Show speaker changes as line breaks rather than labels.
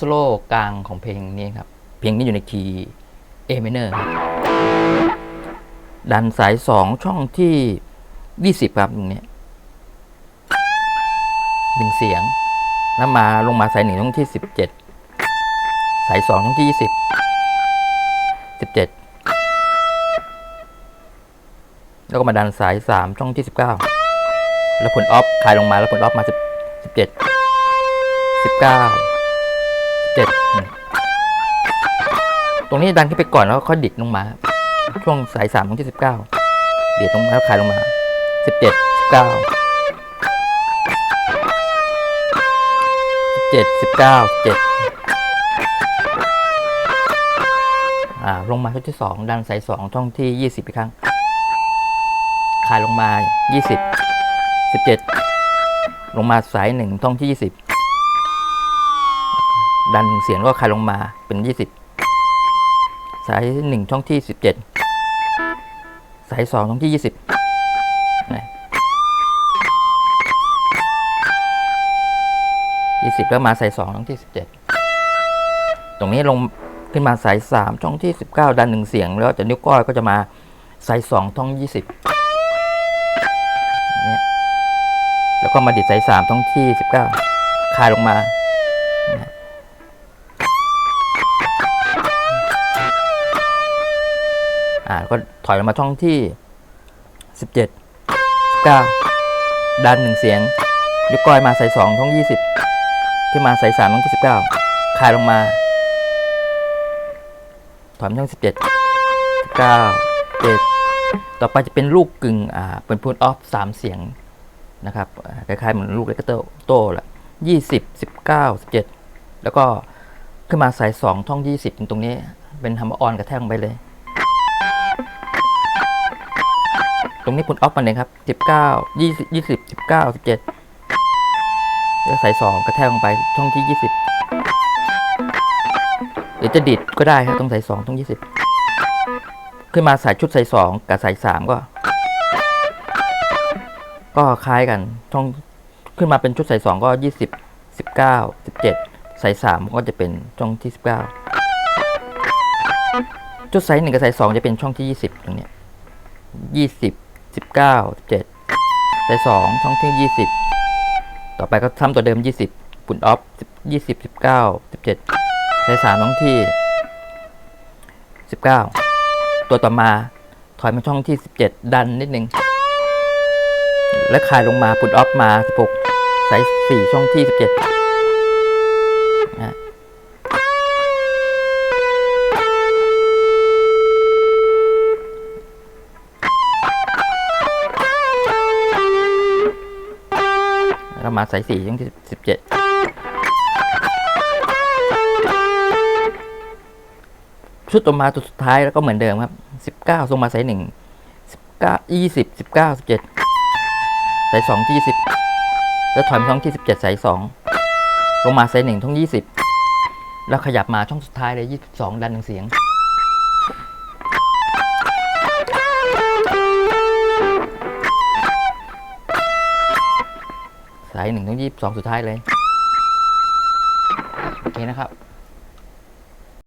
โซโล่กลางของเพลงนี้ครับ เพลงนี้อยู่ในคีย์ A minor ครับดันสายสองช่องที่ยี่สิบครับตรงนี้ยดึงเสียง แล้วมาลงมาสายหนึ่งช่องที่สิบเจ็ดสายสองช่องที่ยี่สิบสิบเจ็ดแล้วก็มาดันสายสามช่องที่สิบเก้าแล้วผลออฟคลายลงมาแล้วผลออฟมาสิบสิบ เจ็ดสิบตรงนี้ดันขึ้นไปก่อนแล้วค่อยดิดลงมา ช่วงสายสามช่องที่สิบเก้าเดีดลงมาแล้วคลายลงมาสิบเจ็ดสิบเก้าสิบเจ็ดสิบเก้าเจ็ดอ่าลงมาช่องที่สองดันสายสองช่องที่ยี่สิบอีกครั้งคลายลงมายี่สิบสิบเจ็ดลงมาสายหนึ่งช่องที่ยี่สิบ ดันเสียงก็คลายลงมาเป็นยี่สิบสายหนึ่งช่องที่สิบเจ็ดสายสองช่องที่ยี่สิบยี่สิบแล้วมาสายสองช่องที่สิบเจ็ดตรงนี้ลงขึ้นมาสายสามช่องที่สิบเก้าดันหนึ่งเสียง แล้วจากนิ้วก้อยก็จะมาสายสองช่องยี่สิบแล้วก็มาดิดสายสามช่องที่สิบเก้าคลายลงมา อ่าก็ถอยลงมาช่องที่สิบเจ็ดสิบเก้าดันหนึ่งเสียงนิ้วก้อยมาสายสองช่องยี่สิบขึ้นมาสายสามช่องที่สิบเก้าคลายลงมา ถอยมาช่องสิบเจ็ดเก้าเจ็ดต่อไปจะเป็นลูกกึ่งอ่าเป็นพูดออฟสามเสียงนะครับคล้ายๆเหมือนลูกเลกเตอร์โต้ละยี่สิบสิบเก้าสิบเจ็ดแล้วก็ขึ้นมาสายสองท่องยี่สิบตรงนี้ เป็นฮัมเบอร์อนกระแทกลงไปเลย รงนี้พูดออฟมาเลยครับสิบเก้ายี่สิบยี่สิบสิบเก้าสิบเจ็ดแล้วสายสองกระแทกลงไปช่องที่ยี่สิบหรือจะดิดก็ได้ครับต้องใส่สองต้องยี่สิบขึ้นมาใส่ชุดใส่สองกับใส่สามก็ ก็คล้ายกันช่องขึ้นมาเป็นชุดใส่สองก็ยี่สิบสิบเก้าสิบเจ็ดใส่สามก็จะเป็นช่องที่สิบเก้าชุดใส่หนึ่งกับใส่สองจะเป็นช่องที่ยี่สิบตรงเนี้ยยี่สิบ 19 17สองท่องเที่ยง20 ต่อไปก็ทำตัวเดิม 20ปุ่นออฟ20 19 17สามท่องที่ 19 ตัวต่อมาถอยมาช่องที่ 17 ดันนิดนึง และคายลงมาปุ่นออฟมา 16 สาย 4 ช่องที่ 17 ก็มาสายสี่ช่องที่สิบเจ็ดชุดต่อมาตัวสุดท้ายแล้วก็เหมือนเดิมครับสิบเก้าส่งมาสายหนึ่งสิบเก้ายี่สิบสิบเก้าสิบเจ็ดสายสองที่ยี่สิบแล้วถอยมาช่องที่สิบเจ็ดสายสองลงมาสายหนึ่งช่องยี่สิบแล้วขยับมาช่องสุดท้ายเลยยี่สิบสองดันหนึ่งเสียง สายหนึ่งถึงยี่สิบสองสุดท้ายเลย โอเคนะครับ